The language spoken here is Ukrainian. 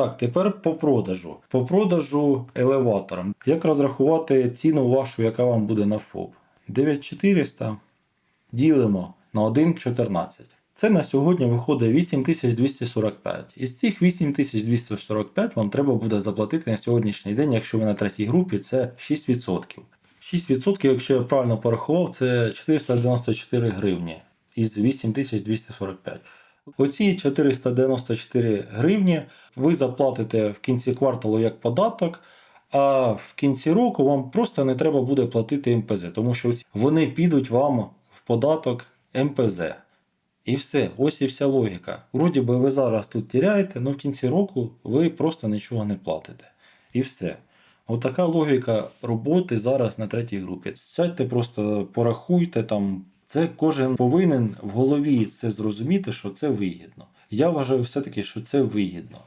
Так, тепер по продажу. По продажу елеватором. Як розрахувати ціну вашу, яка вам буде на ФОП? 9400 ділимо на 1,14. Це на сьогодні виходить 8245. Із цих 8245 вам треба буде заплатити на сьогоднішній день, якщо ви на третій групі, це 6%. 6%, якщо я правильно порахував, це 494 гривні із 8245. Оці 494 гривні ви заплатите в кінці кварталу як податок, а в кінці року вам просто не треба буде платити МПЗ, тому що вони підуть вам в податок МПЗ. І все, ось і вся логіка. Вроді би ви зараз тут тіряєте, але в кінці року ви просто нічого не платите. І все. Отака логіка роботи зараз на третій групі. Сядьте, просто порахуйте там. Це кожен повинен в голові це зрозуміти, що це вигідно. Я вважаю все-таки, що це вигідно.